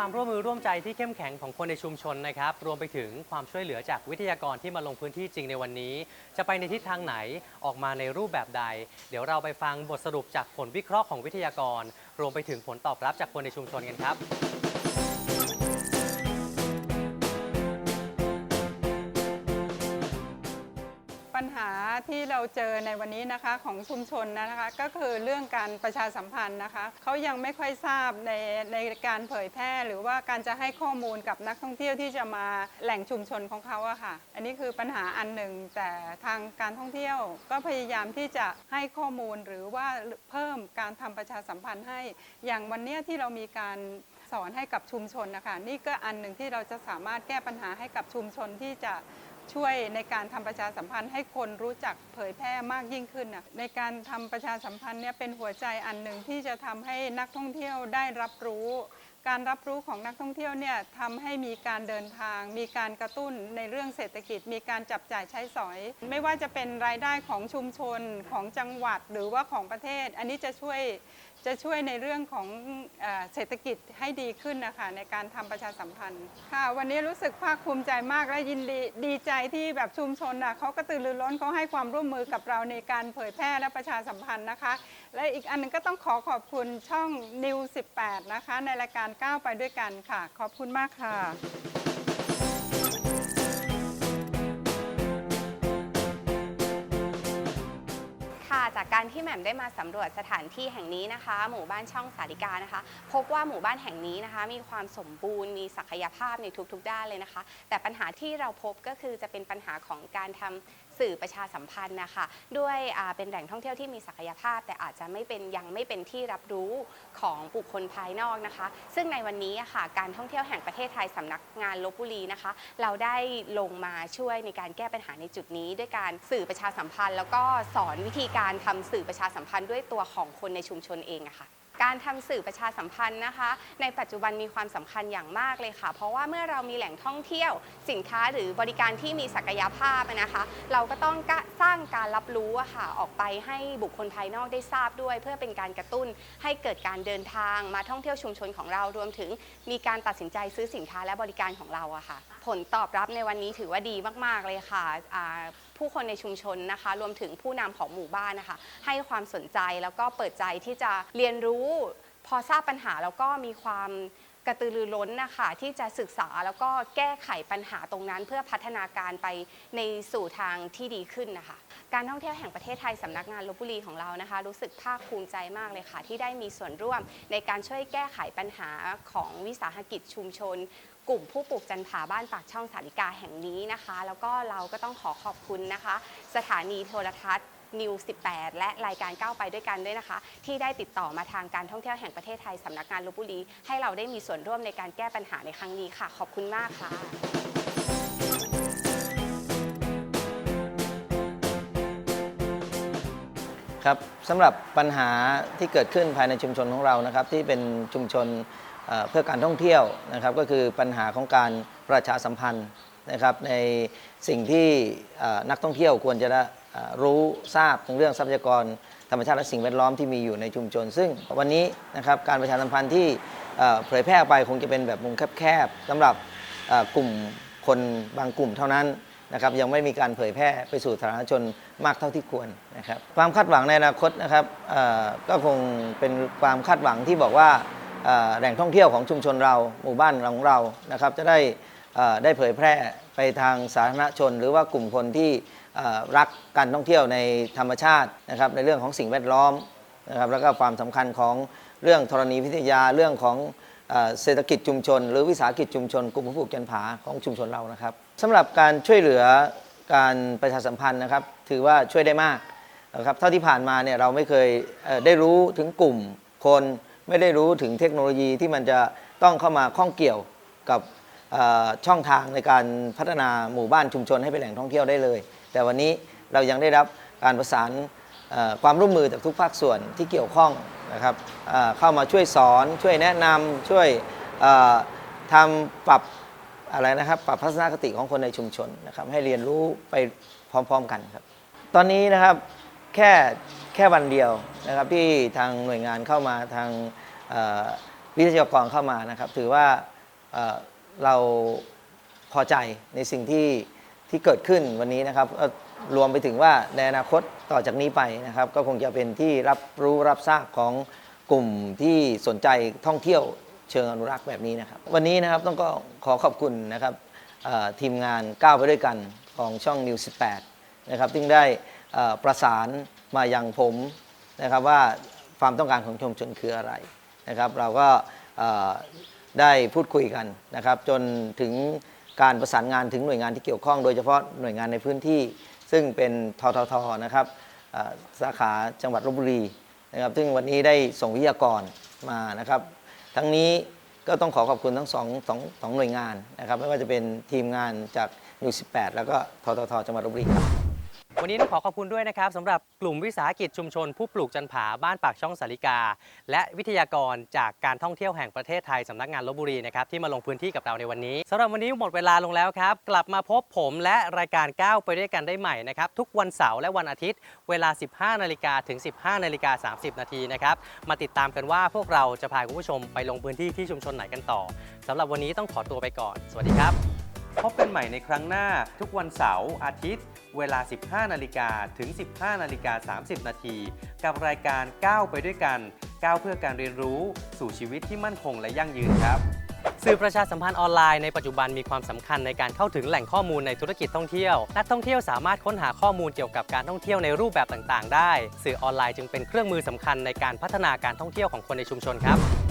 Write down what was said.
ความร่วมมือร่วมใจที่เข้มแข็งของคนในชุมชนนะครับ รวมไปถึงความช่วยเหลือจากวิทยากรที่มาลงพื้นที่จริงในวันนี้ จะไปในทิศทางไหนออกมาในรูปแบบใด เดี๋ยวเราไปฟังบทสรุปจากผลวิเคราะห์ของวิทยากร รวมไปถึงผลตอบรับจากคนในชุมชนกันครับ ปัญหาที่เราเจอในวันนี้นะคะของชุมชนนะคะ ก็คือเรื่องการประชาสัมพันธ์นะคะเขายังไม่ค่อยทราบในในการเผยแพร่ หรือว่าการจะให้ข้อมูลกับนักท่องเที่ยวที่จะมาแหล่งชุมชนของเขาอะค่ะ อันนี้คือปัญหาอันหนึ่งแต่ทางการท่องเที่ยวก็พยายามที่จะให้ข้อมูลหรือว่าเพิ่มการทำประชาสัมพันธ์ให้ อย่างวันเนี้ยที่เรามีการสอนให้กับชุมชนนะคะนี่ก็อันหนึ่งที่เราจะสามารถแก้ปัญหาให้กับชุมชนที่จะ ช่วยในการทำประชาสัมพันธ์ให้คนรู้จักเผยแพร่มากยิ่งขึ้นนะในการทำประชาสัมพันธ์เนี่ยเป็นหัวใจอันหนึ่งที่จะทำให้นักท่องเที่ยวได้รับรู้ การรับรู้ของนักท่องเที่ยวเนี่ยทำให้มีการเดินทาง มีการกระตุ้นในเรื่องเศรษฐกิจ มีการจับจ่ายใช้สอย ไม่ว่าจะเป็นรายได้ของชุมชนของจังหวัดหรือว่าของประเทศ อันนี้จะช่วย จะช่วยในเรื่องของเศรษฐกิจให้ดีขึ้นนะคะในการทำประชาสัมพันธ์ค่ะวันนี้รู้สึกภาคภูมิใจมากและยินดีดีใจที่แบบชุมชนน่ะเขาก็ตื่นรือร้นเขาให้ความร่วมมือกับเราในการเผยแพร่และประชาสัมพันธ์นะคะ และอีกอันหนึงก็ต้องขอขอบคุณช่อง New 18 นะคะ ในรายการก้าวไปด้วยกันค่ะ ขอบคุณมากค่ะ จากการที่แหม่มได้มาสำรวจสถานที่แห่งนี้นะคะ หมู่บ้านช่องสาริกานะคะ พบว่าหมู่บ้านแห่งนี้นะคะ มีความสมบูรณ์มีศักยภาพในทุกๆ ด้านเลยนะคะ แต่ปัญหาที่เราพบก็คือจะเป็นปัญหาของการทำสื่อประชาสัมพันธ์นะคะ ด้วยเป็นแหล่งท่องเที่ยวที่มีศักยภาพ แต่อาจจะไม่เป็นยังไม่เป็นที่รับรู้ของบุคคลภายนอกนะคะ ซึ่งในวันนี้ค่ะการท่องเที่ยวแห่งประเทศไทยสำนักงานลบบุรีนะคะ เราได้ลงมาช่วยในการแก้ปัญหาในจุดนี้ ด้วยการสื่อประชาสัมพันธ์ แล้วก็สอนวิธีการททำสื่อประชาสัมพันธ์ด้วยตัวของคนในชุมชนเองอะค่ะการทำสื่อประชาสัมพันธ์นะคะ ในปัจจุบันมีความสำคัญอย่างมากเลยค่ะ เพราะว่าเมื่อเรามีแหล่งท่องเที่ยว สินค้าหรือบริการที่มีศักยภาพนะคะ เราก็ต้องสร้างการรับรู้อะค่ะออกไปให้บุคคลภายนอกได้ทราบด้วย เพื่อเป็นการกระตุ้นให้เกิดการเดินทางมาท่องเที่ยวชุมชนของเรารวมถึง มีการตัดสินใจซื้อสินค้าและบริการของเราอะค่ะ ผลตอบรับในวันนี้ถือว่าดีมากๆเลยค่ะผู้คนในชุมชนนะคะ รวมถึงผู้นำของหมู่บ้านนะคะ ให้ความสนใจแล้วก็เปิดใจที่จะเรียนรู้ พอทราบปัญหาแล้วก็มีความกระตือรือร้นนะคะ ที่จะศึกษาแล้วก็แก้ไขปัญหาตรงนั้น เพื่อพัฒนาการไปในสู่ทางที่ดีขึ้นนะคะ การท่องเที่ยวแห่งประเทศไทยสำนักงานลบบุรีของเรานะคะ รู้สึกภาคภูมิใจมากเลยค่ะ ที่ได้มีส่วนร่วมในการช่วยแก้ไขปัญหาของวิสาหกิจชุมชน กลุ่มผู้ปลูกจันผาบ้านปากช่องสาริกาแห่งนี้นะคะ แล้วก็เราก็ต้องขอขอบคุณนะคะ สถานีโทรทัศน์นิว 18 และรายการก้าวไปด้วยกันด้วยนะคะ ที่ได้ติดต่อมาทางการท่องเที่ยวแห่งประเทศไทยสำนักงานลบบุรี ให้เราได้มีส่วนร่วมในการแก้ปัญหาในครั้งนี้ค่ะ ขอบคุณมากค่ะครับสำหรับปัญหาที่เกิดขึ้นภายในชุมชนของเรานะครับ ที่เป็นชุมชน เพื่อการท่องเที่ยวนะครับก็คือปัญหาของการประชาสัมพันธ์นะครับในสิ่งที่นักท่องเที่ยวควรจะรู้ทราบถึงเรื่องทรัพยากรธรรมชาติและสิ่งแวดล้อมที่มีอยู่ในชุมชน ซึ่งวันนี้นะครับการประชาสัมพันธ์ที่เผยแพร่ไปคงจะเป็นแบบมุมแคบๆสำหรับกลุ่มคนบางกลุ่มเท่านั้นนะครับยังไม่มีการเผยแพร่ไปสู่สาธารณชนมากเท่าที่ควรนะครับความคาดหวังในอนาคตนะครับก็คงเป็นความคาดหวังที่บอกว่า แหล่งท่องเที่ยวของชุมชนเราหมู่บ้านของเรานะครับ จะได้ได้เผยแพร่ไปทางสาธารณชน หรือว่ากลุ่มคนที่รักการท่องเที่ยวในธรรมชาตินะครับ ในเรื่องของสิ่งแวดล้อมนะครับแล้วก็ความสำคัญของเรื่องธรณีวิทยาเรื่องของเศรษฐกิจชุมชน หรือวิสาหกิจชุมชน กลุ่มผู้ปลูกจันผาของชุมชนเรานะครับสำหรับการช่วยเหลือการประชาสัมพันธ์นะครับ ถือว่าช่วยได้มากนะครับเท่าที่ผ่านมาเนี่ยเราไม่เคยได้รู้ถึงกลุ่มคน ไม่ได้รู้ถึงเทคโนโลยีที่มันจะต้องเข้ามาข้องเกี่ยวกับช่องทางในการพัฒนาหมู่บ้านชุมชนให้เป็นแหล่งท่องเที่ยวได้เลย แต่วันนี้เรายังได้รับการประสานความร่วมมือจากทุกภาคส่วนที่เกี่ยวข้องนะครับเข้ามาช่วยสอน ช่วยแนะนำช่วยทำปรับอะไรนะครับ ปรับทัศนคติของคนในชุมชนนะครับให้เรียนรู้ไปพร้อม ๆ กันครับ ตอนนี้นะครับแค่ แค่วันเดียวนะครับที่ทางหน่วยงานเข้ามาทางวิทยากรเข้ามานะครับ ถือว่าเเราพอใจในสิ่งที่ที่เกิดขึ้นวันนี้นะครับรวมไปถึงว่าในอนาคตต่อจากนี้ไปนะครับ ก็คงจะเป็นที่รับรู้รับทราบของกลุ่มที่สนใจท่องเที่ยวเชิงอนุรักษ์แบบนี้นะครับ วันนี้นะครับต้องก็ขอขอบคุณนะครับทีมงานก้าวไปด้วยกันของช่อง News 18 นะครับซึ่งได้ประสาน มายังผมนะครับว่าความต้องการของชุมชนคืออะไรนะครับ เราก็ได้พูดคุยกันนะครับ จนถึงการประสานงานถึงหน่วยงานที่เกี่ยวข้อง โดยเฉพาะหน่วยงานในพื้นที่ ซึ่งเป็นทททนะครับสาขาจังหวัดลบบุรีนะครับ ซึ่งวันนี้ได้ส่งวิทยากรมานะครับ ทั้งนี้ก็ต้องขอขอบคุณทั้งสองสองสองหน่วยงานนะครับ ไม่ว่าจะเป็นทีมงานจากนิว18 แล้วก็ทททจังหวัดลบบุรีครับ วันนี้ต้องขอขอบคุณด้วยนะครับสำหรับกลุ่มวิสาหกิจชุมชน ผู้ปลูกจันผาบ้านปากช่องสาริกา และวิทยากรจากการท่องเที่ยวแห่งประเทศไทยสำนักงานลบบุรีนะครับที่มาลงพื้นที่กับเราในวันนี้สำหรับวันนี้หมดเวลาลงแล้วครับ กลับมาพบผมและรายการก้าวไปด้วยกันได้ใหม่นะครับทุกวันเสาร์และวันอาทิตย์ เวลา 15นาฬิกาถึง 15นาฬิกา30 นาทีนะครับมาติดตามกันว่าพวกเราจะพาคุณผู้ชมไปลงพื้นที่ที่ชุมชนไหนกันต่อสำหรับวันนี้ต้องขอตัวไปก่อน สวัสดีครับ พบกันใหม่ในครั้งหน้าทุกวันเสาร์อาทิตย์ เวลา 15 นาฬิกาถึง 15 นาฬิกา 30 นาที กับรายการก้าวไปด้วยกันก้าวเพื่อการเรียนรู้สู่ชีวิตที่มั่นคงและยั่งยืนครับ สื่อประชาสัมพันธ์ออนไลน์ในปัจจุบันมีความสำคัญในการเข้าถึงแหล่งข้อมูลในธุรกิจท่องเที่ยว นักท่องเที่ยวสามารถค้นหาข้อมูลเกี่ยวกับการท่องเที่ยวในรูปแบบต่าง ๆ ได้ สื่อออนไลน์จึงเป็นเครื่องมือสำคัญในการพัฒนาการท่องเที่ยวของคนในชุมชนครับ